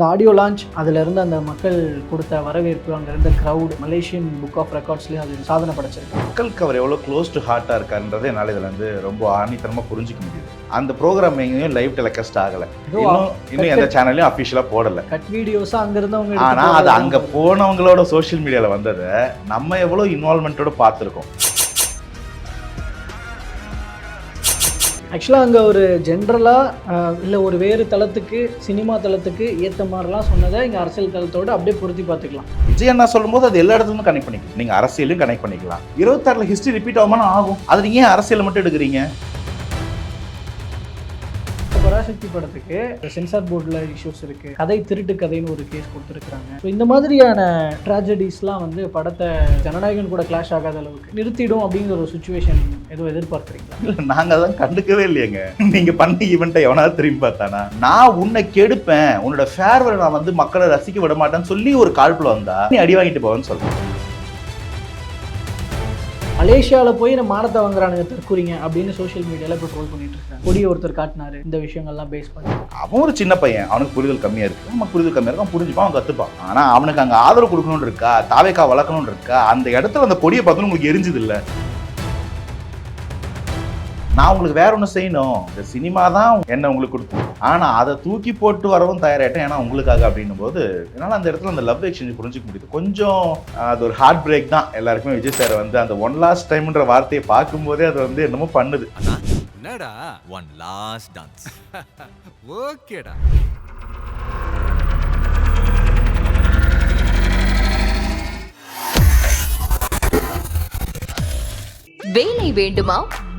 அந்த audio launch அதில் இருந்த அந்த மக்கள் கொடுத்த வரவேற்பு அங்கே இருந்த க்ரௌட் மலேசியன் புக் ஆஃப் ரெக்கார்ட்ஸ்லேயும் அது சாதனை படைச்சிருக்கு. மக்களுக்கு அவர் எவ்வளோ க்ளோஸ் டு ஹார்ட்டாக இருக்காருன்றதை என்னால் இதில் வந்து ரொம்ப ஆணித்தனமாக புரிஞ்சிக்க முடியுது. அந்த ப்ரோக்ராம் எங்கேயும் லைவ் டெலிகாஸ்ட் ஆகலை. இன்னும் இன்னும் எந்த சேனல்லையும் அஃபிஷியலாக போடலை. கட் வீடியோஸாக அங்கே இருந்தவங்க ஆனால் அது அங்கே போனவங்களோட சோஷியல் மீடியாவில் வந்ததை நம்ம எவ்வளோ இன்வால்மெண்ட்டோட பார்த்துருக்கோம். ஆக்சுவலாக அங்கே ஒரு ஜென்ரலாக இல்லை ஒரு வேறு தளத்துக்கு சினிமா தளத்துக்கு ஏற்ற மாதிரிலாம் சொன்னதை இங்கே அரசியல் தளத்தோடு அப்படியே பொருத்தி பார்த்துக்கலாம். விஜய் அண்ணா சொல்லும்போது அது எல்லா இடத்துலையும் கனெக்ட் பண்ணிக்கலாம். நீங்கள் அரசியலையும் கனெக்ட் பண்ணிக்கலாம். இருபத்தாறுல ஹிஸ்ட்ரி ரிப்பீட் ஆகுமானா ஆகும். அது நீங்கள் ஏன் அரசியல் மட்டும் எடுக்கிறீங்க? பராசக்தி படத்துக்கு சென்சார் போர்டில் இஷ்யூஸ் இருக்குது கதை திருட்டு கதைன்னு ஒரு கேஸ் கொடுத்துருக்குறாங்க. ஸோ இந்த மாதிரியான ட்ராஜடிஸ்லாம் வந்து படத்தை ஜனநாயகன் கூட கிளாஷ் ஆகாத அளவுக்கு நிறுத்திடும் அப்படிங்கிற ஒரு சுச்சுவேஷன் எதுவும் எதிர்பார்க்குறீங்களா? இல்லை நாங்கள் தான் கண்டுக்கவே இல்லையேங்க. நீங்கள் பண்ண ஈவெண்ட்டை எவனாவது திரும்பி பார்த்தானா? நான் உன்னை கெடுப்பேன். உன்னோட ஃபேர்வெல் நான் வந்து மக்களை ரசிக்க விட மாட்டேன்னு சொல்லி ஒரு கால்புல வந்தா நீ அடி வாங்கிட்டு போவேன்னு சொல்கிறேன் மலேசியாவில் போய் நம்ம மானத்தை வாங்குறானுங்க தற்கூறிங்க அப்படின்னு சோஷியல் மீடியாவில் இப்போ ட்ரோல் பண்ணிட்டு இருக்காங்க. கொடியை ஒருத்தர் காட்டினாரு இந்த விஷயங்கள்லாம் பேஸ் பண்ணி. அவன் ஒரு சின்ன பையன் அவனுக்கு புரிதல் கம்மியாக இருக்கு. நம்ம புரிதல் கம்மியாக இருக்கும் புரிஞ்சுப்பான் அவன் கற்றுப்பான் ஆனால் அவனுக்கு அங்கே ஆதரவு கொடுக்கணும்னு இருக்கா தாவேக்கா வளர்க்கணும்னு இருக்கா அந்த இடத்துல அந்த கொடியை பார்த்தோன்னு உங்களுக்கு எரிஞ்சது இல்லை நான் உங்களுக்கு வேற ஒன்று செய்யணும். இந்த சினிமா தான் என்ன உங்களுக்கு கொடுக்கும். ஆனால் அதை தூக்கி போட்டு வரவும் தயாராகிட்டேன் ஏன்னா உங்களுக்காக அப்படின்னும் போது என்னால் அந்த இடத்துல அந்த லவ் எக்ஸ்சேஞ்ச் புரிஞ்சுக்க முடியுது. கொஞ்சம் அது ஒரு ஹார்ட் பிரேக் தான். எல்லாருக்குமே விஜய் சார் வந்து அந்த ஒன் லாஸ்ட் டைம்ன்ற வார்த்தையை பார்க்கும்போதே அது வந்து என்னமோ பண்ணுது. என்னடா? ஒன் லாஸ்ட் டான்ஸ் ஓகேடா. வேலை வேண்டுமா?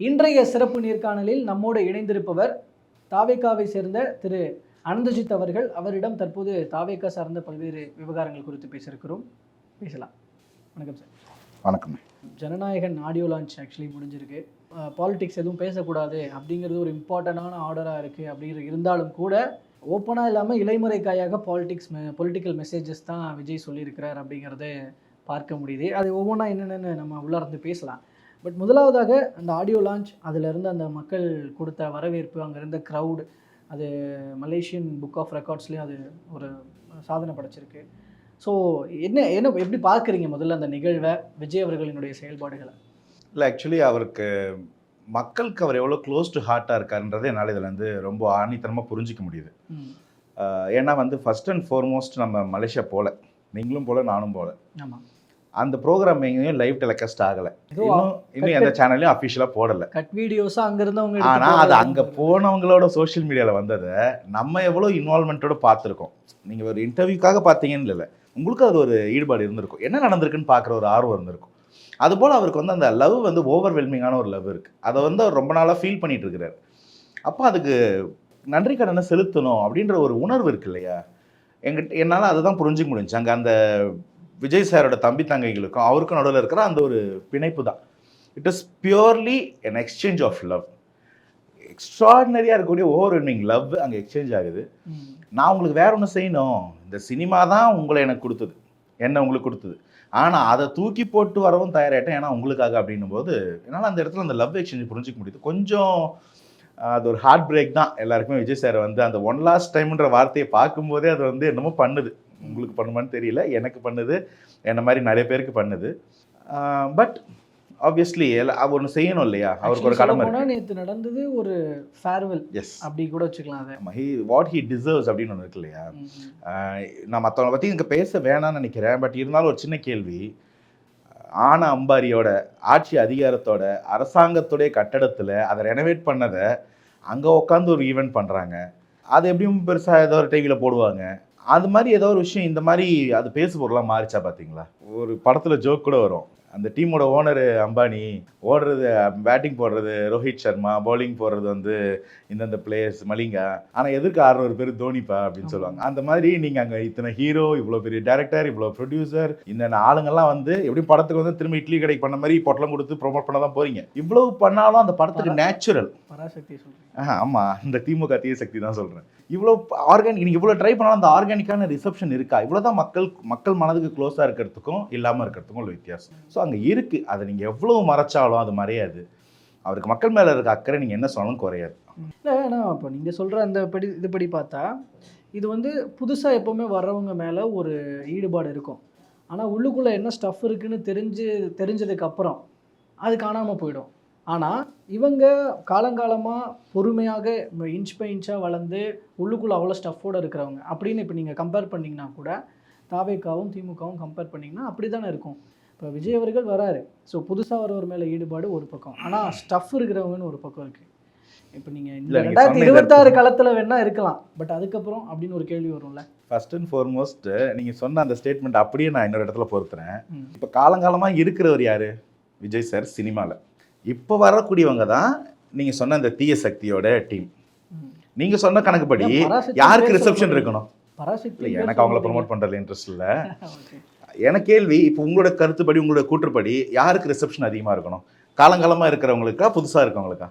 இன்றைய சிறப்பு நேர்காணலில் நம்மோடு இணைந்திருப்பவர் தாவேக்காவை சேர்ந்த திரு அனந்தஜித் அவர்கள். அவரிடம் தற்போது தாவேக்கா சார்ந்த பல்வேறு விவகாரங்கள் குறித்து பேசியிருக்கிறோம். பேசலாம். வணக்கம் சார். வணக்கம். ஜனநாயகன் ஆடியோ லான்ச் ஆக்சுவலி முடிஞ்சிருக்கு. பாலிடிக்ஸ் எதுவும் பேசக்கூடாது அப்படிங்கிறது ஒரு இம்பார்ட்டண்டான ஆர்டராக இருக்குது அப்படிங்கிறது இருந்தாலும் கூட ஓப்பனாக இல்லாமல் இலைமுறை காயாக பாலிடிக்ஸ் பொலிட்டிக்கல் மெசேஜஸ் தான் விஜய் சொல்லியிருக்கிறார் அப்படிங்கிறத பார்க்க முடியுது. அது ஒவ்வொன்றா என்னென்னு நம்ம உள்ளார்ந்து பேசலாம். பட் முதலாவதாக அந்த ஆடியோ லான்ச் அதில் இருந்த அந்த மக்கள் கொடுத்த வரவேற்பு அங்கே இருந்த க்ரௌட் அது மலேசியன் புக் ஆஃப் ரெக்கார்ட்ஸ்லேயும் அது ஒரு சாதனை படைச்சிருக்கு. ஸோ என்ன என்ன எப்படி பார்க்குறீங்க முதல்ல அந்த நிகழ்வை? விஜய் அவர்களினுடைய செயல்பாடுகளை. இல்லை ஆக்சுவலி அவருக்கு மக்களுக்கு அவர் எவ்வளோ க்ளோஸ் டு ஹார்ட்டாக இருக்காருன்றதை என்னால் இதில் வந்து ரொம்ப ஆணித்தனமாக புரிஞ்சிக்க முடியுது. ஏன்னா வந்து ஃபர்ஸ்ட் அண்ட் ஃபார்மோஸ்ட் நம்ம மலேசியா போல நீங்களும் போல நானும் போல. ஆமாம் அந்த ப்ரோக்ராம் எங்கேயும் லைவ் டெலிகாஸ்ட் ஆகலை. இன்னும் இன்னும் எந்த சேனல்லையும் அஃபிஷியலாக போடலை. கட் வீடியோஸாக அங்கே இருந்தவங்க எடுத்து ஆனால் அது அங்கே போனவங்களோட சோஷியல் மீடியாவில் வந்ததை நம்ம எவ்வளோ இன்வால்மெண்ட்டோட பார்த்துருக்கோம். நீங்கள் ஒரு இன்டர்வியூக்காக பார்த்தீங்கன்னு இல்லை உங்களுக்கு அது ஒரு ஈடுபாடு இருந்திருக்கும். என்ன நடந்திருக்குன்னு பார்க்குற ஒரு ஆர்வம் இருந்திருக்கும். அதுபோல் அவருக்கு வந்து அந்த லவ் வந்து ஓவர்வெல்மிங்கான ஒரு லவ் இருக்குது அதை வந்து அவர் ரொம்ப நாளாக ஃபீல் பண்ணிட்டு இருக்கிறார் அப்போ அதுக்கு நன்றி கடனை செலுத்தணும் அப்படின்ற ஒரு உணர்வு இருக்கு இல்லையா? எங்கிட்ட என்னால் அதுதான் புரிஞ்சுக்க முடிஞ்சுச்சு. அங்கே அந்த விஜய் சாரோட தம்பி தங்கைகளுக்கும் அவருக்கும் நடுவில் இருக்கிற அந்த ஒரு பிணைப்பு தான் it is purely an exchange of love எக்ஸ்ட்ராடினரியாக இருக்கக்கூடிய ஓவர் லவ் அங்கே எக்ஸ்சேஞ்ச் ஆகுது. நான் உங்களுக்கு வேற ஒன்று செய்யணும். இந்த சினிமா தான் உங்களை எனக்கு கொடுத்தது. என்ன உங்களுக்கு கொடுத்தது? ஆனால் அதை தூக்கி போட்டு வரவும் தயாராகிட்டேன் ஏன்னா உங்களுக்காக அப்படின்னும் போது என்னால் அந்த இடத்துல அந்த லவ் எக்ஸ்சேஞ்ச் புரிஞ்சிக்க முடியுது. கொஞ்சம் அது ஒரு ஹார்ட் பிரேக் தான். எல்லாருக்குமே விஜய் சார் வந்து அந்த ஒன் லாஸ்ட் டைம்ன்ற வார்த்தையை பார்க்கும்போதே அது வந்து என்னமோ பண்ணுது. உங்களுக்கு பண்ணுமான்னு தெரியல. எனக்கு பண்ணுது. என்ன மாதிரி நிறைய பேருக்கு பண்ணுது. பட் ஆப்வியஸ்லி ஒன்று செய்யணும் இல்லையா? அவருக்கு ஒரு கடமை இருக்கு. நேத்து நடந்தது ஒரு ஃபேர்வெல் எஸ் அப்படி கூட வச்சுக்கலாம் அதை. ஹி வாட் ஹி டிசர்வ்ஸ் அப்படின்னு ஒன்று இருக்கு இல்லையா? நான் மற்றவங்களை பற்றி இங்கே பேச வேணாம்னு நினைக்கிறேன். பட் இருந்தாலும் ஒரு சின்ன கேள்வி. ஆன அம்பாரியோட ஆட்சி அதிகாரத்தோட அரசாங்கத்துடைய கட்டடத்தில் அதை ரெனோவேட் பண்ணதை அங்கே உட்காந்து ஒரு ஈவெண்ட் பண்ணுறாங்க அது எப்படியும் பெருசாக ஏதோ ஒரு டிவியில் போடுவாங்க. அது மாதிரி ஏதோ ஒரு விஷயம் இந்த மாதிரி அது பேசு பொருளாக மாறிச்சா பார்த்தீங்களா ஒரு படத்தில் ஜோக் கூட வரும். அந்த டீமோட ஓனர் அம்பானி ஓடுறது பேட்டிங் போடுறது ரோஹித் சர்மா பவுலிங் போடுறது வந்து இந்தந்த பிளேயர்ஸ் மலிங்கா. ஆனால் எதிர்க்க ஆடுறவர் பேர் தோனிப்பா அப்படின்னு சொல்லுவாங்க. அந்த மாதிரி நீங்கள் அங்கே இத்தனை ஹீரோ இவ்வளோ பெரிய டேரக்டர் இவ்வளோ ப்ரொடியூசர் இந்த ஆளுங்கெல்லாம் வந்து எப்படி படத்துக்கு வந்து திரும்ப இட்லி கடைக்கு பண்ண மாதிரி பொட்டலம் கொடுத்து ப்ரொமோட் பண்ண தான் போறீங்க. இவ்வளவு பண்ணாலும் அந்த படத்துக்கு நேச்சுரல் பராசக்தி சொல்கிறேன் ஆமா. இந்த திமுக தீய சக்தி தான் சொல்றேன். இவ்வளோ ஆர்கானிக் நீங்கள் இவ்வளோ ட்ரை பண்ணாலும் அந்த ஆர்கானிக்கான ரிசப்ஷன் இருக்கா? இவ்வளோ தான் மக்கள் மக்கள் மனதுக்கு க்ளோஸாக இருக்கிறதுக்கும் இல்லாமல் இருக்கிறதுக்கும் உள்ள வித்தியாசம். ஸோ அங்கே இருக்குது அதை நீங்கள் எவ்வளோ மறைச்சாலும் அது மறையாது. அவருக்கு மக்கள் மேலே இருக்க அக்கறை நீங்கள் என்ன சொன்னாலும் குறையாது. இல்லை ஏன்னா இப்போ நீங்கள் சொல்கிற அந்த படி இதுபடி பார்த்தா இது வந்து புதுசாக எப்போவுமே வர்றவங்க மேலே ஒரு ஈடுபாடு இருக்கும். ஆனால் உள்ளுக்குள்ளே என்ன ஸ்டஃப் இருக்குன்னு தெரிஞ்சு தெரிஞ்சதுக்கப்புறம் அது காணாமல் போயிடும். ஆனால் இவங்க காலங்காலமாக பொறுமையாக இன்ச் பை இன்ச்சாக வளர்ந்து உள்ளுக்குள்ளே அவ்வளோ ஸ்டஃப்போடு இருக்கிறவங்க. அப்படின்னு இப்போ நீங்கள் கம்பேர் பண்ணிங்கன்னா கூட தாவேக்காவும் திமுகவும் கம்பேர் பண்ணிங்கன்னா அப்படி தானே இருக்கும். இப்போ விஜய் அவர்கள் வராரு. ஸோ புதுசாக வரவர் மேலே ஈடுபாடு ஒரு பக்கம். ஆனால் ஸ்டஃப் இருக்கிறவங்கன்னு ஒரு பக்கம் இருக்குது இப்போ நீங்கள் ரெண்டாயிரத்தி இருபத்தாறு காலத்தில் வேணா இருக்கலாம். பட் அதுக்கப்புறம் அப்படின்னு ஒரு கேள்வி வரும்ல? ஃபர்ஸ்ட் அண்ட் ஃபார்மோஸ்ட் நீங்கள் சொன்ன அந்த ஸ்டேட்மெண்ட் அப்படியே நான் இன்னொரு இடத்துல பொறுத்துறேன். இப்போ காலங்காலமாக இருக்கிறவர் யாரு? விஜய் சார் சினிமாவில் இப்போ வரக்கூடியவங்க தான் நீங்கள் சொன்ன அந்த தீய சக்தியோட டீம். நீங்கள் சொன்ன கணக்குப்படி யாருக்கு ரிசப்ஷன் இருக்கணும்? பராசக்தி எனக்கு அவங்கள ப்ரொமோட் பண்ணுறதுல இன்ட்ரெஸ்ட் இல்லை. எனக்கு கேள்வி இப்போ உங்களோட கருத்துப்படி உங்களோட கூற்றுப்படி யாருக்கு ரிசப்ஷன் அதிகமாக இருக்கணும்? காலங்காலமாக இருக்கிறவங்களுக்கா புதுசாக இருக்கவங்களுக்கா?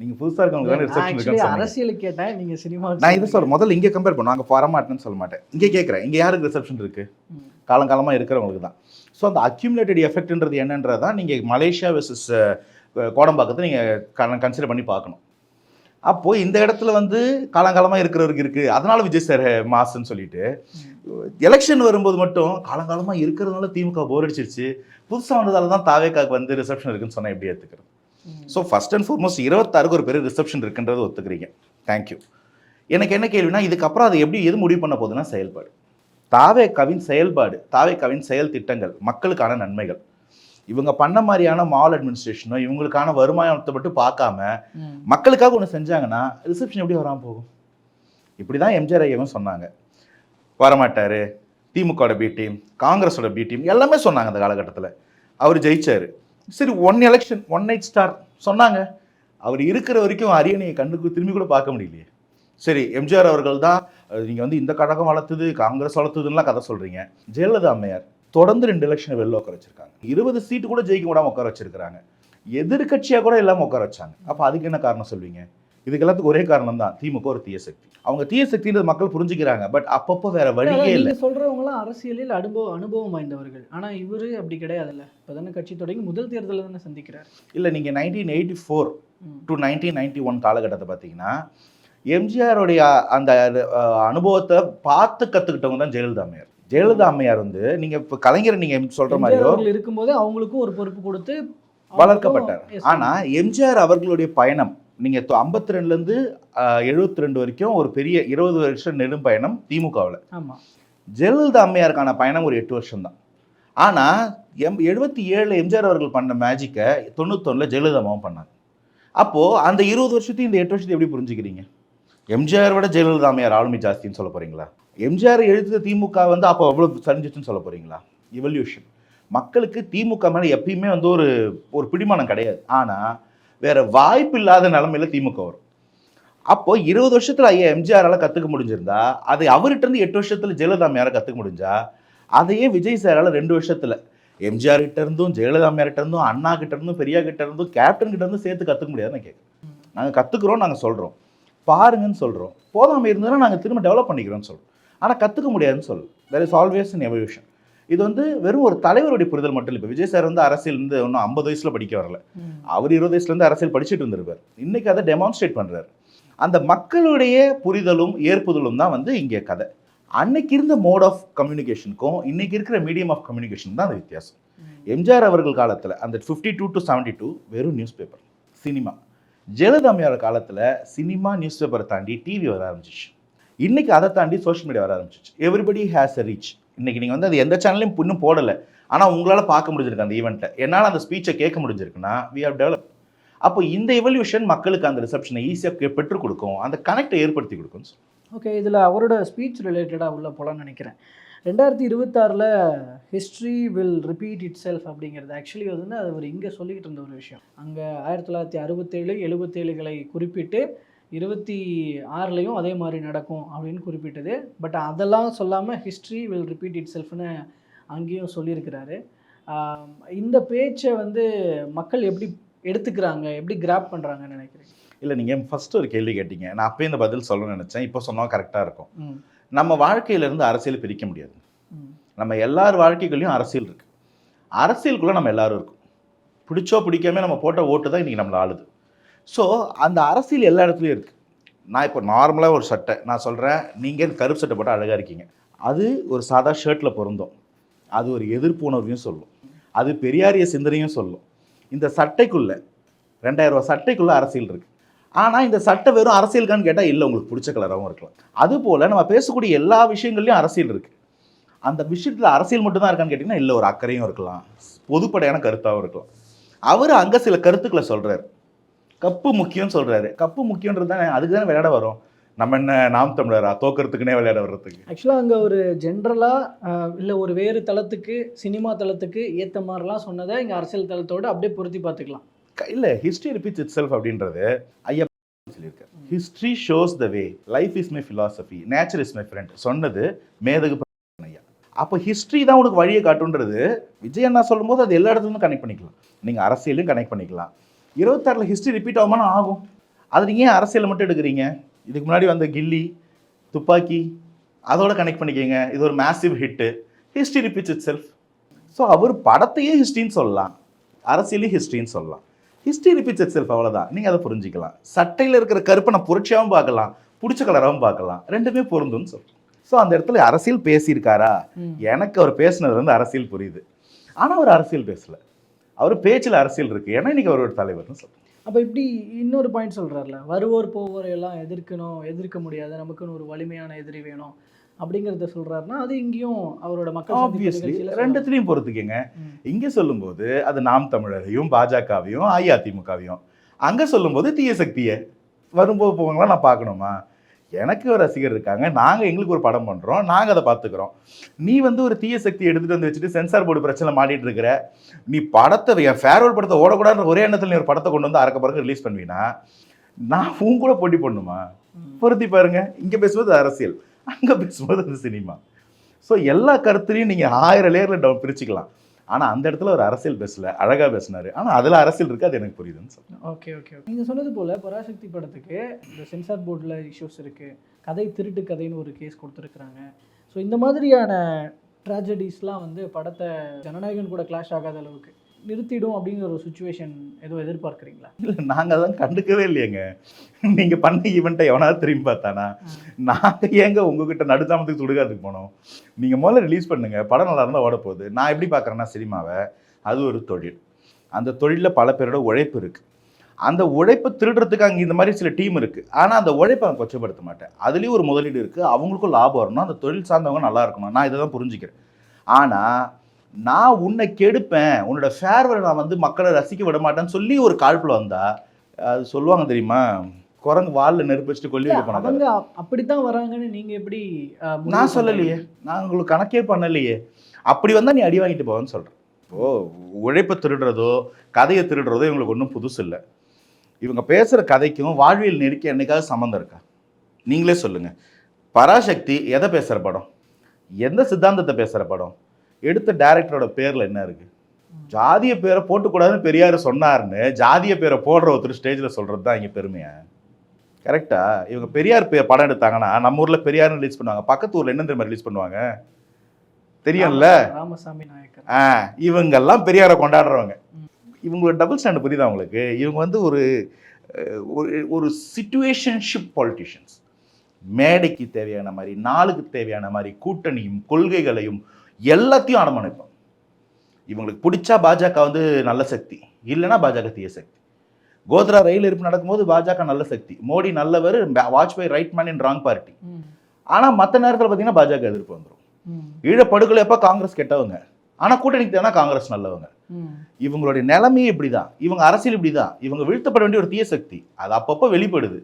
நீங்கள் புதுசாக இருக்கவங்களுக்கு ரிசப்ஷன் சொன்னீங்க. அரசியலுக்கு கேட்டேன் நீங்க சினிமா நான் இது சொல்றேன். முதல்ல இங்கே கம்பேர் பண்ணுவோம் அங்கே வரமாட்டேன்னு சொல்ல மாட்டேன். இங்கே கேட்குறேன் இங்கே யாருக்கு ரிசப்ஷன் இருக்கு. காலங்காலமாக இருக்கிறவங்களுக்கு தான். ஸோ அந்த அக்யூமுலேட்டட் எஃபெக்ட்ன்றது என்னன்றது தான் நீங்கள் மலேசியா வெர்சஸ் கோடம்பாக்கத்தை நீங்கள் கன்சிடர் பண்ணி பார்க்கணும். அப்போது இந்த இடத்துல வந்து காலங்காலமாக இருக்கிறவருக்கு இருக்குது அதனால விஜய் சார் மாசுன்னு சொல்லிட்டு. எலெக்ஷன் வரும்போது மட்டும் காலங்காலமாக இருக்கிறதுனால திமுக போர் அடிச்சிருச்சு. புதுசாக வந்ததால தான் தாவேக்காக்கு வந்து ரிசப்ஷன் இருக்குன்னு சொன்னால் எப்படி ஏற்றுக்கிறது ம். ஸோ ஃபர்ஸ்ட் அண்ட் ஃபார்மோஸ்ட் இருபத்தாறுக்கு ஒரு பெரிய ரிசப்ஷன் இருக்குன்றது ஒத்துக்கிறீங்க. தேங்க்யூ எனக்கு என்ன கேள்வினா இதுக்கப்புறம் அது எப்படி எது முடிவு பண்ண போகுதுன்னா செயல்பாடு. தாவேக்காவின் செயல்பாடு தாவேக்காவின் செயல் திட்டங்கள் மக்களுக்கான நன்மைகள். இவங்க பண்ண மாதிரியான மால் அட்மினிஸ்ட்ரேஷனோ இவங்களுக்கான வருமானத்தை மட்டும் பார்க்காம. மக்களுக்காக ஒன்று செஞ்சாங்கன்னா ரிசப்ஷன் எப்படி வராமல் போகும்? இப்படி தான் எம்ஜிஆர் ஐயாவும் சொன்னாங்க. வரமாட்டார். திமுகவோட பி டீம் காங்கிரஸோட பி டீம் எல்லாமே சொன்னாங்க அந்த காலகட்டத்தில். அவர் ஜெயிச்சாரு. சரி one election one night star சொன்னாங்க. அவர் இருக்கிற வரைக்கும் அரியணையை கண்ணுக்கு திரும்பி கூட பார்க்க முடியலையே. சரி எம்ஜிஆர் அவர்கள் தான் நீங்கள் வந்து இந்த கழகம் வளர்த்துது காங்கிரஸ் வளர்த்துதுலாம் கதை சொல்கிறீங்க ஜெயலலிதா அம்மையார் தொடர்ந்து ரெண்டு எலெக்ஷனை வெளில உட்கார வச்சிருக்காங்க. இருபது சீட்டு கூட ஜெயிக்க விடாம உட்கார வச்சிருக்காங்க எதிர்க்கட்சியாக கூட இல்லாமல் உட்கார வச்சாங்க. அப்போ அதுக்கு என்ன காரணம் சொல்வீங்க? இதுக்கு எல்லாத்துக்கும் ஒரே காரணம் தான் திமுக ஒரு தீய சக்தி. அவங்க தீய சக்தின்றது மக்கள் புரிஞ்சுக்கிறாங்க பட் அப்பப்போ வேற வழியே இல்லை. நீங்க சொல்றவங்கலாம் அரசியலில் அனுபவம் அனுபவம் வாய்ந்தவர்கள். ஆனா இவரு அப்படி கிடையாதுல்ல. இப்பதானே கட்சி தொடங்கி முதல் தேர்தலில் தானே சந்திக்கிறார். இல்லை நீங்கள் nineteen eighty four. To nineteen ninety one காலகட்டத்தை பார்த்தீங்கன்னா எம்ஜிஆருடைய அந்த அனுபவத்தை பார்த்து கற்றுக்கிட்டவங்க தான் ஜெயலலிதா அம்மையார். ஜெயலலிதா அம்மையார் வந்து நீங்கள் இப்போ கலைஞரை நீங்கள் சொல்கிற மாதிரியோ இருக்கும்போது அவங்களுக்கும் ஒரு பொறுப்பு கொடுத்து வளர்க்கப்பட்டார். ஆனால் எம்ஜிஆர் அவர்களுடைய பயணம் நீங்கள் ஐம்பத்தி ரெண்டுலேருந்து எழுபத்தி ரெண்டு வரைக்கும் ஒரு பெரிய இருபது வருஷம் நெடும் பயணம் திமுகவில் ஜெயலலிதா அம்மையாருக்கான பயணம் ஒரு எட்டு வருஷம் தான் ஆனால் எம் எழுபத்தி ஏழில் எம்ஜிஆர் அவர்கள் பண்ண மேஜிக்கை தொண்ணூத்தொன்னில் ஜெயலலிதா அம்மாவும் பண்ணாங்க. அப்போது அந்த இருபது வருஷத்தையும் இந்த எட்டு வருஷத்தை எப்படி புரிஞ்சுக்கிறீங்க? எம்ஜிஆர் விட ஜெயலலிதா அம்மையார் ஆளுமை ஜாஸ்தின்னு சொல்ல போகிறீங்களா எம்ஜிஆர் எழுதிய திமுக வந்து அப்போ அவ்வளோ சரிஞ்சிச்சுன்னு சொல்ல போகிறீங்களா இவல்யூஷன் மக்களுக்கு திமுக மேலே எப்பயுமே வந்து ஒரு ஒரு பிடிமானம் கிடையாது. ஆனால் வேற வாய்ப்பு இல்லாத நிலமையில திமுக வரும். அப்போ இருபது வருஷத்துல ஐயா எம்ஜிஆரால் கத்துக்க முடிஞ்சிருந்தா அதை அவர்கிட்ட இருந்து எட்டு வருஷத்துல ஜெயலலிதா அம்மையார கத்துக்க முடிஞ்சா அதையே விஜய் சாரால ரெண்டு வருஷத்துல எம்ஜிஆர் கிட்ட இருந்தும் ஜெயலலிதா அம்மையார் இருந்தும் அண்ணா கிட்ட இருந்தும் பெரியா கிட்ட இருந்தும் கேப்டன் கிட்ட இருந்தும் சேர்த்து கத்துக்க முடியாதுன்னு கேட்குறேன் நாங்கள் கத்துக்கிறோம் நாங்கள் சொல்றோம். பாருங்கன்னு சொல்றோம். போதாமல் இருந்ததுன்னா நாங்கள் திரும்ப டெவலப் பண்ணிக்கிறோம்னு சொல்றோம். ஆனால் கற்றுக்க முடியாதுன்னு சொல்லு. There is always in evolution இது வந்து வெறும் ஒரு தலைவருடைய புரிதல் மட்டும் இப்போ விஜய் சார் வந்து அரசியல் இருந்து இன்னும் ஐம்பது வயசில் படிக்க வரல. அவர் இருபது வயசுலேருந்து அரசியல் படிச்சுட்டு இருந்திருப்பார். இன்னைக்கு அதை டெமான்ஸ்ட்ரேட் பண்ணுறாரு அந்த மக்களுடைய புரிதலும் ஏற்புதலும் தான் வந்து இங்கே கதை. அன்னைக்கு இருந்த மோட் ஆஃப் கம்யூனிகேஷனுக்கும் இன்றைக்கி இருக்கிற மீடியம் ஆஃப் கம்யூனிகேஷன் தான் அந்த வித்தியாசம். எம்ஜிஆர் அவர்கள் காலத்தில் அந்த fifty two to seventy two வெறும் நியூஸ் பேப்பர் சினிமா ஜெயலலிதா அம்மையார் காலத்தில் சினிமா நியூஸ் பேப்பரை தாண்டி டிவி வர ஆரம்பிச்சிச்சு. இன்றைக்கி அதை தாண்டி சோஷியல் மீடியா வர ஆரம்பிச்சிச்சு எவ்ரிபடி ஹேஸ் அ ரீச் இன்னைக்கு நீங்கள் வந்து அது எந்த சேனல்லையும் இன்னும் போடலை. ஆனால் உங்களால் பார்க்க முடிஞ்சிருக்கு அந்த ஈவெண்ட்டை என்னால் அந்த ஸ்பீச்சை கேட்க முடிஞ்சிருக்குன்னா வி ஹவ் டெவலப் அப்போ இந்த எவல்யூஷன் மக்களுக்கு அந்த ரிசப்ஷனை ஈஸியாக பெற்றுக் கொடுக்கும். அந்த கனெக்டை ஏற்படுத்தி கொடுக்கும் ஓகே இதில் அவரோட ஸ்பீச் ரிலேட்டடாக உள்ள போலான்னு நினைக்கிறேன். ரெண்டாயிரத்தி இருபத்தாறில் history will repeat itself அப்படிங்கிறது. ஆக்சுவலி வந்து அது அவர் இங்கே சொல்லிக்கிட்டு இருந்த ஒரு விஷயம். அங்கே ஆயிரத்தி தொள்ளாயிரத்தி அறுபத்தேழு எழுபத்தேழுகளை குறிப்பிட்டு இருபத்தி ஆறுலேயும் அதே மாதிரி நடக்கும் அப்படின்னு குறிப்பிட்டது. பட் அதெல்லாம் சொல்லாமல் ஹிஸ்ட்ரி வில் ரிப்பீட் இட் செல்ஃப்னு அங்கேயும் சொல்லியிருக்கிறாரு. இந்த பேச்சை வந்து மக்கள் எப்படி எடுத்துக்கிறாங்க எப்படி கிராப் பண்ணுறாங்கன்னு நினைக்கிறேன் இல்லை நீங்கள் ஃபர்ஸ்ட் ஒரு கேள்வி கேட்டீங்க. நான் அப்பயே இந்த பதில் சொல்லணும்னு நினச்சேன். இப்போ சொன்னால் கரெக்டாக இருக்கும். நம்ம வாழ்க்கையிலேருந்து அரசியல் பிரிக்க முடியாது. நம்ம எல்லார் வாழ்க்கைகள்லையும் அரசியல் இருக்குது அரசியலுக்குள்ளே நம்ம எல்லாரும் இருக்கும். பிடிச்சோ பிடிக்காம நம்ம போட்ட ஓட்டு தான் இன்றைக்கி நம்மளை ஆளுது. ஸோ அந்த அரசியல் எல்லா இடத்துலையும் இருக்குது நான் இப்போ நார்மலாக ஒரு சட்டை நான் சொல்கிறேன் நீங்கள் கருப்பு சட்டை போட்டால் அழகாக இருக்கீங்க? அது ஒரு சாதா ஷர்ட்டில் பொருந்தும். அது ஒரு எதிர்ப்பு உணர்வையும் சொல்லும். அது பெரியாரிய சிந்தனையும் சொல்லும். இந்த சட்டைக்குள்ளே ரெண்டாயிரம் ரூபா சட்டைக்குள்ளே அரசியல் இருக்குது ஆனால் இந்த சட்டை வெறும் அரசியலுக்கான்னு கேட்டால் இல்லை உங்களுக்கு பிடிச்ச கலராகவும் இருக்கலாம். அதுபோல் நம்ம பேசக்கூடிய எல்லா விஷயங்கள்லையும் அரசியல் இருக்குது அந்த விஷயத்தில் அரசியல் மட்டும்தான் இருக்கான்னு கேட்டிங்கன்னா இல்லை ஒரு அக்கறையும் இருக்கலாம். பொதுப்படையான கருத்தாகவும் இருக்கலாம். அவர் அங்கே சில கருத்துக்களை சொல்கிறார் கப்பு முக்கியம்னு சொல்கிறாரு கப்பு முக்கியன்றது தானே? அதுக்கு தானே விளையாட வரும். நம்ம என்ன நாம் தமிழரா? தோக்கறதுக்குனே விளையாட வர்றதுக்கு. ஆக்சுவலாக அங்கே ஒரு ஜென்ரலாக இல்லை ஒரு வேறு தளத்துக்கு சினிமா தளத்துக்கு ஏற்ற மாதிரிலாம் சொன்னதை இங்கே அரசியல் தளத்தோடு அப்படியே பொருத்தி பார்த்துக்கலாம். இல்லை ஹிஸ்ட்ரி ரிப்பீட்ஸ் இட் செல்ஃப் அப்படின்றது ஐயா சொல்லியிருக்காரு. History shows the way life is my philosophy. Nature is my friend சொன்னது மேதகு ஐயா. அப்போ ஹிஸ்ட்ரி தான் உனக்கு வழியை காட்டுன்றது. விஜய் அண்ணா சொல்லும்போது அது எல்லா இடத்துலையும் கனெக்ட் பண்ணிக்கலாம். நீங்கள் அரசியலையும் கனெக்ட் பண்ணிக்கலாம். இருபத்தாறில் ஹிஸ்ட்ரி ரிப்பீட் ஆகுமானா ஆகும். அது நீங்கள் ஏன் அரசியலை மட்டும் எடுக்கிறீங்க? இதுக்கு முன்னாடி வந்த கில்லி துப்பாக்கி அதோட கனெக்ட் பண்ணிக்கங்க. இது ஒரு massive hit history repeats itself so அவர் படத்தையே ஹிஸ்ட்ரின்னு சொல்லலாம். அரசியலையும் ஹிஸ்ட்ரின்னு சொல்லலாம். ஹிஸ்ட்ரி ரிப்பீட்ஸ் இட் செல்ஃப் அவ்வளோதான் நீங்கள் அதை புரிஞ்சிக்கலாம். சட்டையில் இருக்கிற கருப்பை நான் புரட்சியாகவும் பார்க்கலாம். பிடிச்ச கலராகவும் பார்க்கலாம். ரெண்டுமே பொருந்தும்னு சொல்கிறேன் ஸோ அந்த இடத்துல அரசியல் பேசியிருக்காரா. எனக்கு அவர் பேசுனது வந்து அரசியல் புரியுது. ஆனால் அவர் அரசியல் பேசல. அவர் பேச்சில் அரசியல் இருக்குது ஏன்னா இன்னைக்கு அவர் ஒரு தலைவர்னு சொல்கிறேன் அப்போ இப்படி இன்னொரு பாயிண்ட் சொல்கிறாருல வருவோர் போவோர் எல்லாம் எதிர்க்கணும் எதிர்க்க முடியாது நமக்குன்னு ஒரு வலிமையான எதிரி வேணும் அப்படிங்கிறத சொல்கிறாருன்னா அது இங்கேயும் அவரோட மக்கள் ஆப்வியஸ்லி. ரெண்டுத்துலையும் பொறுத்துக்கங்க. இங்கே சொல்லும்போது அது நாம் தமிழரையும் பாஜகவையும் அஇஅதிமுகவையும். அங்கே சொல்லும்போது தீய சக்தியை வரும்போது போவங்களாம் நான் பார்க்கணுமா? எனக்கு ஒரு ரசிகர் இருக்காங்க. நாங்கள் எங்களுக்கு ஒரு படம் பண்ணுறோம் நாங்கள் அதை பார்த்துக்குறோம். நீ வந்து ஒரு தீய சக்தி எடுத்துகிட்டு வந்து வச்சுட்டு சென்சார் போர்டு பிரச்சனை மாட்டிட்டு இருக்கிற நீ படத்தை என் ஃபேர்வெல் படத்தை ஓடக்கூடாதுன்ற ஒரே எண்ணத்தில் நீ ஒரு படத்தை கொண்டு வந்து அறக்க பறக்க ரிலீஸ் பண்ணுவீனா? நான் உன் கூட போட்டி பண்ணுமா. பொருத்தி பாருங்க. இங்கே பேசும்போது அரசியல். அங்கே பேசும்போது அது சினிமா. ஸோ எல்லா கருத்துலையும் நீங்கள் ஆயிரம் லேயரில் டவுன் பிரிச்சுக்கலாம். ஆனால் அந்த இடத்துல ஒரு அரசியல் பேசல. அழகாக பேசினார். ஆனால் அதில் அரசியல் இருக்குது அது எனக்கு புரியுதுன்னு சொல்லுங்கள் ஓகே ஓகே நீங்கள் சொன்னது போல் பராசக்தி படத்துக்கு இந்த சென்சார் போர்டில் இஷ்யூஸ் இருக்குது கதை திருட்டு கதைன்னு ஒரு கேஸ் கொடுத்துருக்குறாங்க. ஸோ இந்த மாதிரியான ட்ராஜடிஸ்லாம் வந்து படத்தை ஜனநாயகன் கூட கிளாஷ் ஆகாத அளவுக்கு நிறுத்திடும் அப்படிங்கிற ஒரு சுச்சுவேஷன் ஏதோ எதிர்பார்க்குறீங்களா? இல்லை நாங்கள் அதான் கண்டுக்கவே இல்லையேங்க. நீங்கள் பண்ண ஈவெண்ட்டை எவனாவது திரும்பி பார்த்தானா? நாங்கள் ஏங்க உங்ககிட்ட நடுத்தாமத்துக்கு சுடுகாட்டுக்கு போனோம்? நீங்கள் முதல்ல ரிலீஸ் பண்ணுங்க. படம் நல்லா இருந்தால் ஓட போகுது. நான் எப்படி பார்க்குறேன்னா சினிமாவை? அது ஒரு தொழில். அந்த தொழிலில் பல பேரோட உழைப்பு இருக்குது அந்த உழைப்பை திருடுறதுக்கு அங்கே இந்த மாதிரி சில டீம் இருக்குது ஆனால் அந்த உழைப்பை நான் கொச்சப்படுத்த மாட்டேன். அதுலேயும் ஒரு முதலீடு இருக்குது அவங்களுக்கும் லாபம் வரணும். அந்த தொழில் சார்ந்தவங்க நல்லா இருக்கணும். நான் இதை தான் புரிஞ்சுக்கிறேன். ஆனால் நான் உன்னை கெடுப்பேன் உன்னோட ஃபேர்வெல் நான் வந்து மக்களை ரசிக்க விட மாட்டேன்னு சொல்லி ஒரு காழ்ப்புல வந்தா அது சொல்லுவாங்க தெரியுமா? குரங்கு வாலில் நெருப்பு வச்சுட்டு கொல்லி வைக்க போனாங்க. அவங்க அப்- அப்படித்தான் வராங்கன்னு நீங்கள் எப்படி நான் சொல்லலையே? நான் உங்களுக்கு கணக்கே பண்ணலையே. அப்படி வந்தால் நீ அடி வாங்கிட்டு போவேன்னு சொல்கிறேன் ஓ உழைப்பை திருடுறதோ கதையை திருடுறதோ இவங்களுக்கு ஒன்றும் புதுசு இல்லை. இவங்க பேசுகிற கதைக்கும் வாழ்வியல் நெருக்கி என்னைக்காவது சம்மந்தம் இருக்கா? நீங்களே சொல்லுங்கள் பராசக்தி எதை பேசுகிற படம்? எந்த சித்தாந்தத்தை பேசுகிற படம்? எடுத்த டேரக்டரோட பேரில் என்ன இருக்குது ஜாதிய பேரை போட்டுக்கூடாதுன்னு பெரியார் சொன்னார்னு ஜாதிய பேரை போடுற ஒருத்தர் ஸ்டேஜில் சொல்கிறது தான் இங்கே பெருமையா? கரெக்டா இவங்க பெரியார் பே படம் எடுத்தாங்கன்னா நம்ம ஊரில் பெரியார்னு ரிலீஸ் பண்ணுவாங்க. பக்கத்து ஊரில் என்ன தெரியுமா ரிலீஸ் பண்ணுவாங்க? தெரியும்ல? ராமசாமி நாயக்கர். ஆ இவங்கெல்லாம் பெரியாரை கொண்டாடுறவங்க. இவங்களோட டபுள் ஸ்டாண்ட் புரியுதா உங்களுக்கு? இவங்க வந்து ஒரு- ஒரு சிச்சுவேஷன்ஷிப் பாலிட்டிஷியன்ஸ் மேடைக்கு தேவையான மாதிரி நாளுக்கு தேவையான மாதிரி கூட்டணியும் கொள்கைகளையும் எல்லாத்தையும் அடமணிப்பாங்க இவங்களுக்கு பிடிச்சா பாஜக வந்து நல்ல சக்தி இல்லைன்னா பாஜக தீய சக்தி. கோத்ரா ரயில் இருப்பு நடக்கும்போது பாஜக நல்ல சக்தி. மோடி நல்லவர் Vajpayee right man in wrong party ஆனால் மற்ற நேரத்தில் பார்த்தீங்கன்னா பாஜக எதிர்ப்பு வந்துடும் ஈழப்படுகொலை எப்போ காங்கிரஸ் கெட்டவங்க. ஆனால் கூட்டணிக்கு தேவைன்னா காங்கிரஸ் நல்லவங்க. இவங்களுடைய நிலைமையே இப்படிதான். இவங்க அரசியல் இப்படிதான். இவங்க வீழ்த்தப்பட வேண்டிய ஒரு தீய சக்தி. அது அப்பப்போ வெளிப்படுது.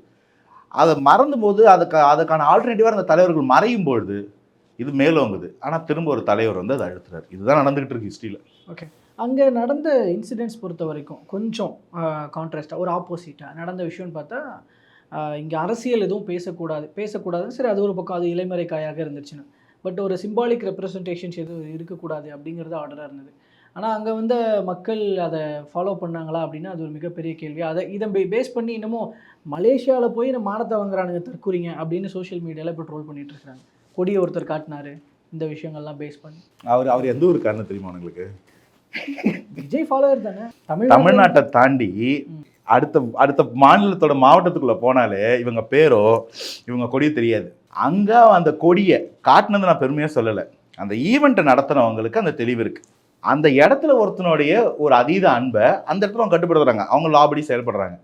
அதை மறந்தும் போது அதுக்கு அதுக்கான ஆல்டர்னேட்டிவாக அந்த தலைவர்கள் மறையும் பொழுது இது மேலோங்குது. ஆனால் திரும்ப ஒரு தலைவர் வந்து அதை அழுத்துறாரு. இதுதான் நடந்துகிட்டு இருக்கு ஹிஸ்ட்ரியில் ஓகே அங்கே நடந்த இன்சிடென்ட்ஸ் பொறுத்த வரைக்கும் கொஞ்சம் கான்ட்ராஸ்டாக ஒரு ஆப்போசிட்டாக நடந்த விஷயம்னு பார்த்தா இங்கே அரசியல் எதுவும் பேசக்கூடாது பேசக்கூடாது சரி அது ஒரு பக்கம் அது இளைமறை காயாக இருந்துச்சுன்னு பட் ஒரு சிம்பாலிக் ரெப்ரசன்டேஷன்ஸ் எதுவும் இருக்கக்கூடாது அப்படிங்கிறது ஆர்டராக இருந்தது. ஆனால் அங்கே வந்து மக்கள் அதை ஃபாலோ பண்ணாங்களா அப்படின்னா அது ஒரு மிகப்பெரிய கேள்வி. அதை இதை பேஸ் பண்ணி இன்னமும் மலேசியாவில் போய் நம்ம மானத்தை வாங்குறானுங்க தற்கூறிங்க அப்படின்னு சோஷியல் மீடியாவில் இப்போ ட்ரோல் பண்ணிகிட்டு இருக்கிறாங்க. கொடியை ஒருத்தர் காட்டினாரு. இந்த விஷயங்கள்லாம் பேஸ் பண்ணி. அவர் அவர் எந்த ஒரு காரணம் தெரியுமா உங்களுக்கு? விஜய் ஃபாலோவர் தானே? தமிழ் தமிழ்நாட்டை தாண்டி அடுத்த அடுத்த மாநிலத்தோட மாவட்டத்துக்குள்ள போனாலே இவங்க பேரோ இவங்க கொடியோ தெரியாது. அங்க அந்த கொடியை காட்டினது நான் பெருமையா சொல்லலை. அந்த ஈவெண்ட்டை நடத்தினவங்களுக்கு அந்த தெளிவு இருக்கு. அந்த இடத்துல ஒருத்தனுடைய ஒரு அதீத அன்பை அந்த இடத்துல அவங்க கட்டுப்படுத்துறாங்க. அவங்க லாபடி செயல்படுறாங்க.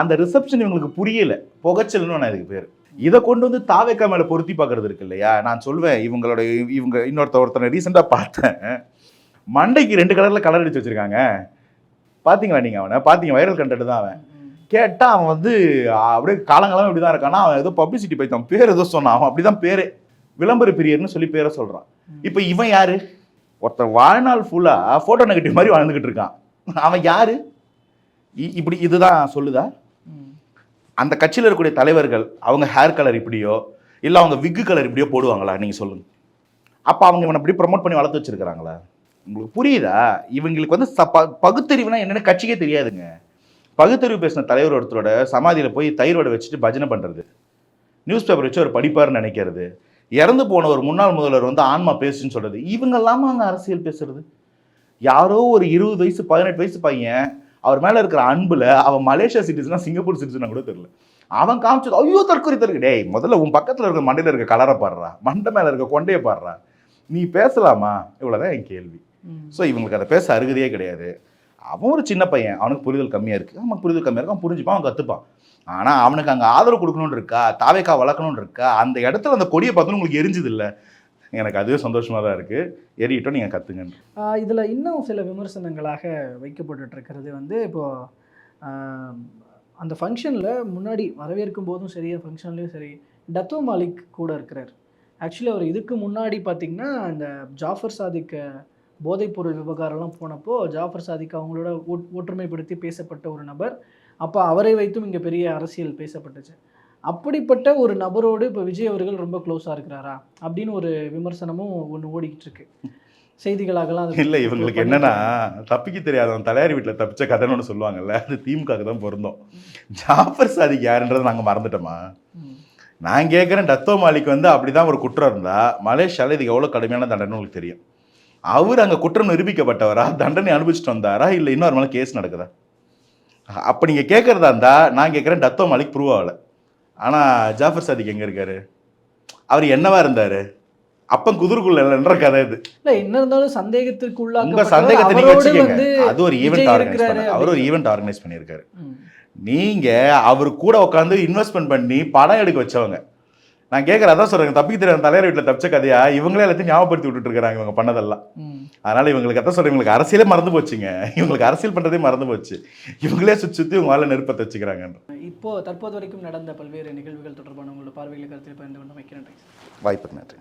அந்த ரிசப்ஷன் இவங்களுக்கு புரியல. புகைச்சல்னு நான் இதுக்கு பேர். இதை கொண்டு வந்து தாவேக்கா மேல பொருத்தி பார்க்கறது இருக்கு இல்லையா? நான் சொல்வேன் இவங்களோட இவங்க இன்னொருத்த ஒருத்தனை ரீசெண்டாக பார்த்தேன். மண்டைக்கு ரெண்டு கலர்ல கலர் அடிச்சு வச்சிருக்காங்க. பாத்தீங்களா நீங்க அவனை? பாத்தீங்க வைரல் கண்டென்ட் தான் அவன். கேட்டா அவன் வந்து அப்படியே காலங்காலம் இப்படி தான் இருக்கானா அவன் ஏதோ பப்ளிசிட்டி பைத்தான் பேர் ஏதோ சொன்னான். அவன் அப்படிதான் பேரு. விளம்பர பிரியர்னு சொல்லி பேரை சொல்றான். இப்போ இவன் யாரு? ஒருத்தன் வாழ்நாள் ஃபுல்லா போட்டோ நெகட்டிவ் மாதிரி வாழ்ந்துகிட்டு இருக்கான். அவன் யாரு? இப்படி இதுதான் சொல்லுதா. அந்த கட்சியில் இருக்கக்கூடிய தலைவர்கள் அவங்க ஹேர் கலர் இப்படியோ இல்லை அவங்க விக்கு கலர் இப்படியோ போடுவாங்களா? நீங்கள் சொல்லுங்கள் அப்போ அவங்க இவனை இப்படி ப்ரொமோட் பண்ணி வளர்த்து வச்சிருக்கிறாங்களா? உங்களுக்கு புரியுதா? இவங்களுக்கு வந்து ச ப பகுத்தறிவுனா என்னென்னு கட்சிக்கே தெரியாதுங்க. பகுத்தறிவு பேசின தலைவர் ஒருத்தரோட சமாதியில் போய் தயிரோட வச்சுட்டு பஜனை பண்ணுறது நியூஸ் பேப்பர் வச்சு ஒரு படிப்பார்னு நினைக்கிறது. இறந்து போன ஒரு முன்னாள் முதல்வர் வந்து ஆன்மா பேசுன்னு சொல்கிறது இவங்கெல்லாமா அங்கே அரசியல் பேசுறது. யாரோ ஒரு இருபது வயசு பதினெட்டு வயசு பையன் அவர் மேல இருக்கிற அன்புல அவன் மலேசியா சிட்டிசனா சிங்கப்பூர் சிட்டிசனா கூட தெரியல. அவன் காமிச்சது ஐயோ தற்கொலை. தற்கு டேய் முதல்ல உன் பக்கத்துல இருக்க மண்டையில இருக்க கலரை பாடுறா மண்டை மேல இருக்க கொண்டையை பாடுறா நீ பேசலாமா? இவ்வளவுதான் என் கேள்வி. ஸோ இவங்களுக்கு அதை பேச அருகதையே கிடையாது. அவன் ஒரு சின்ன பையன். அவனுக்கு புரிதல் கம்மியா இருக்கு. அவனுக்கு புரிதல் கம்மியா இருக்கு. அவன் புரிஞ்சுப்பான் அவன் கத்துப்பான். ஆனா அவனுக்கு அங்க ஆதரவு கொடுக்கணும்னு இருக்கா? தாவேக்கா வளர்க்கணும்னு இருக்கா? அந்த இடத்துல அந்த கொடியை பார்த்தோன்னு உங்களுக்கு எரிஞ்சது இல்ல எனக்கு அதுவே சந்தோஷமாக தான் இருக்குது ஏறிட்டோம் நீங்கள் கத்துங்க இதில் இன்னும் சில விமர்சனங்களாக வைக்கப்பட்டுட்டு இருக்கிறது வந்து இப்போது அந்த ஃபங்க்ஷனில் முன்னாடி வரவேற்கும் போதும் சரி ஃபங்க்ஷன்லேயும் சரி டத்தோ மாலிக் கூட இருக்கிறார். ஆக்சுவலி அவர் இதுக்கு முன்னாடி பார்த்திங்கன்னா இந்த ஜாஃபர் சாதிக் போதைப்பொருள் விவகாரம்லாம் போனப்போ ஜாஃபர் சாதிக் அவங்களோட ஒட்- ஒற்றுமைப்படுத்தி பேசப்பட்ட ஒரு நபர். அப்போ அவரை வைத்தும் இங்கே பெரிய அரசியல் பேசப்பட்டுச்சு. அப்படிப்பட்ட ஒரு நபரோடு இப்போ விஜய் அவர்கள் ரொம்ப க்ளோஸாக இருக்கிறாரா? அப்படின்னு ஒரு விமர்சனமும் ஒன்று ஓடிக்கிட்டு இருக்கு. செய்திகளாகலாம் இல்ல இவங்களுக்கு என்னன்னா தப்பிக்க தெரியாதவன் தலையாரி வீட்டுல தப்பிச்ச கதைன்னு ஒன்று சொல்லுவாங்கல்ல அது திமுக தான் பொருந்தும். ஜாஃபர் சாதிக் யாருன்றதை நாங்க மறந்துட்டோமா. நான் கேட்குறேன் டத்தோ மாலிக் வந்து அப்படிதான் ஒரு குற்றம் இருந்தா மலேசியால இதுக்கு எவ்வளவு கடுமையான தண்டனை உங்களுக்கு தெரியும். அவர் அங்க குற்றம் நிரூபிக்கப்பட்டவரா? தண்டனை அனுபவிச்சுட்டு வந்தாரா? இல்ல இன்னொரு மேலே கேஸ் நடக்குதா? அப்ப நீங்க கேட்கறதா இருந்தா நான் கேட்குறேன் டத்தோ மாலிக் ப்ரூவ் ஆகல. ஆனா ஜாஃபர் சாதிக் எங்க இருக்காரு? அவர் என்னவா இருந்தாரு? அப்பன் குதிர்குள்ள இல்லைன்ற கதை இது. இல்ல என்ன இருந்தாலும் சந்தேகத்திற்கு உங்க சந்தேகத்தை நீங்க வச்சுக்கோங்க. அது ஒரு ஈவெண்ட் ஆர்கனைஸ் பண்ண அவர் ஒரு. ஈவெண்ட் ஆர்கனைஸ் பண்ணியிருக்காரு. நீங்க அவர் கூட உட்காந்து இன்வெஸ்ட்மெண்ட் பண்ணி படம் எடுக்க வச்சவங்க. நான் கேட்குறேன் அதான் சொல்றேன். தப்பிக்க தெரியாத தலைவர் வீட்டில் தப்பிச்ச கதையா? இவங்களே எல்லாத்தையும் ஞாபகப்படுத்தி விட்டுட்டு இருக்காங்க இவங்க பண்ணதெல்லாம். அதனால இவங்களுக்கு அதான் சொல்றேன் இவங்களுக்கு அரசியலே மறந்து போச்சுங்க. இவங்களுக்கு அரசியல் பண்றதே மறந்து போச்சு. இவங்களே சுத்தி சுத்தி உங்க மேல நெருப்பத்தை வச்சுக்கிறாங்க இப்போ தற்போது வரைக்கும் நடந்த பல்வேறு நிகழ்வுகள் தொடர்பான உங்களோட பார்வைகளை கருத்தில் பகிர்ந்து கொண்டு வைக்கிறேன் வாய்ப்புக்கு நன்றி.